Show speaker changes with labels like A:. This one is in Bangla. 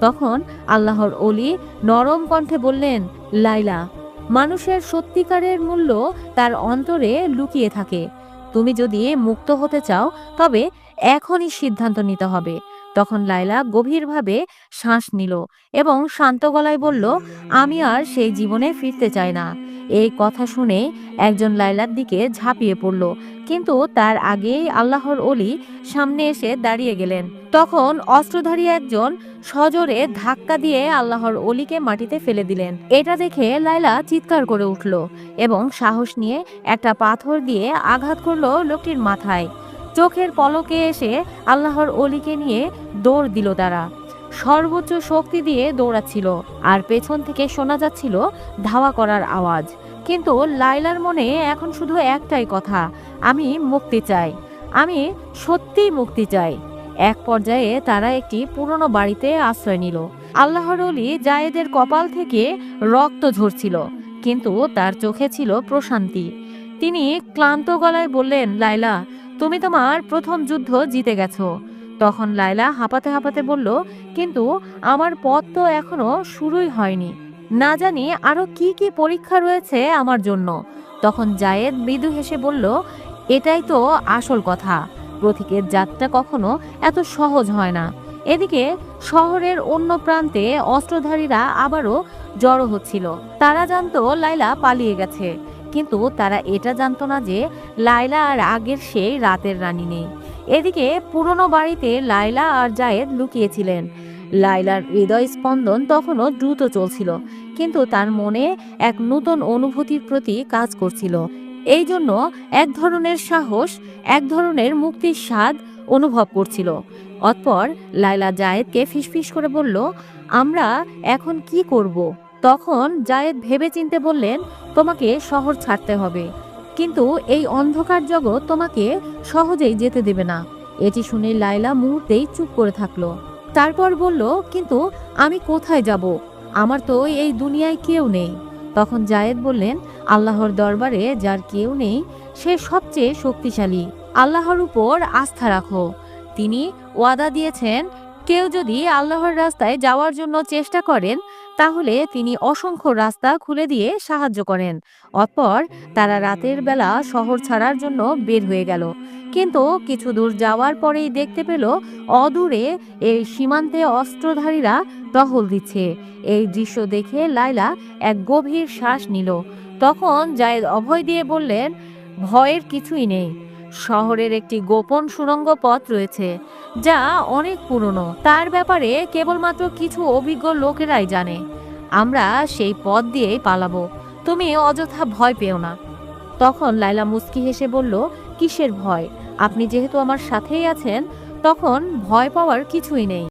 A: তখন আল্লাহর অলি নরম কণ্ঠে বললেন, লাইলা, মানুষের সত্যিকারের মূল্য তার অন্তরে লুকিয়ে থাকে। তুমি যদি মুক্ত হতে চাও, তবে এখনই সিদ্ধান্ত নিতে হবে। তখন লাইলা গভীরভাবে শ্বাস নিল এবং শান্ত গলায় বলল, আমি আর সেই জীবনে ফিরতে চাই না। এই কথা শুনে একজন লাইলার দিকে ঝাঁপিয়ে পড়ল। কিন্তু তার আগেই আল্লাহর অলি সামনে এসে দাঁড়িয়ে গেলেন। তখন অস্ত্রধারী একজন সজোরে ধাক্কা দিয়ে আল্লাহর অলিকে মাটিতে ফেলে দিলেন। এটা দেখে লাইলা চিৎকার করে উঠল এবং সাহস নিয়ে একটা পাথর দিয়ে আঘাত করল লোকটির মাথায়। চোখের পলকে এসে আল্লাহর অলিকে নিয়ে দৌড় দিল তারা। সর্বোচ্চ শক্তি দিয়ে দৌড়াচ্ছিল আর পেছন থেকে শোনা যাচ্ছিল ধাওয়া করার আওয়াজ। কিন্তু লাইলার মনে এখন শুধু একটাই কথা, আমি মুক্তি চাই। আমি সত্যিই মুক্তি চাই। এক পর্যায়ে তারা একটি পুরনো বাড়িতে আশ্রয় নিল। আল্লাহর অলি জায়েদের কপাল থেকে রক্ত ঝরছিল, কিন্তু তার চোখে ছিল প্রশান্তি। তিনি ক্লান্ত গলায় বললেন লাইলা তুমি তোমার প্রথম যুদ্ধ জিতে গেছো। তখন লাইলা হাঁপাতে হাঁপাতে বলল, কিন্তু আমার পথ তো এখনও শুরুই হয়নি। না জানি আরও কি কি পরীক্ষা রয়েছে আমার জন্য। তখন জায়েদ মৃদু হেসে বলল, এটাই তো আসল কথা। প্রতীকের যাত্রা কখনো এত সহজ হয় না। এদিকে শহরের অন্য প্রান্তে অস্ত্রধারীরা আবারও জড়ো হচ্ছিল। তারা জানতো লাইলা পালিয়ে গেছে। কিন্তু তারা এটা জানতো না যে লাইলা আর আগের সেই রাতের রানী নেই। এদিকে পুরনো বাড়িতে লাইলা আর জায়েদ লুকিয়েছিলেন। লাইলার হৃদয় স্পন্দন তখনও দ্রুত চলছিল, কিন্তু তার মনে এক নতুন অনুভূতির প্রতি কাজ করছিল। এই জন্য এক ধরনের সাহস, এক ধরনের মুক্তির স্বাদ অনুভব করছিল। অতপর লাইলা জায়েদকে ফিসফিস করে বলল, আমরা এখন কি করব? তখন জায়েদ ভেবে চিনতে বললেন, তোমাকে শহর ছাড়তে হবে। কিন্তু এই অন্ধকার জগৎ তোমাকে সহজেই যেতে দেবে না। এটি শুনে লাইলা মুহূর্তেই চুপ করে থাকল। তারপর বলল, কিন্তু আমি কোথায় যাব? আমার তো এই দুনিয়ায় কেউ নেই। তখন জায়েদ বললেন, আল্লাহর দরবারে যার কেউ নেই, সে সবচেয়ে শক্তিশালী। আল্লাহর উপর আস্থা রাখো। তিনি ওয়াদা দিয়েছেন কেউ যদি আল্লাহর রাস্তায় যাওয়ার জন্য চেষ্টা করেন, তাহলে তিনি অসংখ্য রাস্তা খুলে দিয়ে সাহায্য করেন। অতপর তারা রাতের বেলা শহর ছাড়ার জন্য বের হয়ে গেল। কিন্তু কিছু দূর যাওয়ার পরেই দেখতে পেল, অদূরে এই সীমান্তে অস্ত্রধারীরা টহল দিচ্ছে। এই দৃশ্য দেখে লাইলা এক গভীর শ্বাস নিল। তখন জায়েদ অভয় দিয়ে বললেন, ভয়ের কিছুই নেই। শহরের একটি গোপন সুড়ঙ্গ পথ রয়েছে, যা অনেক পুরনো। তার ব্যাপারে কেবলমাত্র কিছু অভিজ্ঞ লোকেরাই জানে। আমরা সেই পথ দিয়েই পালাবো। তুমি অযথা ভয় পেও না। তখন লাইলা মুস্কি হেসে বলল, কিসের ভয়? আপনি যেহেতু আমার সাথেই আছেন, তখন ভয় পাওয়ার কিছুই নেই।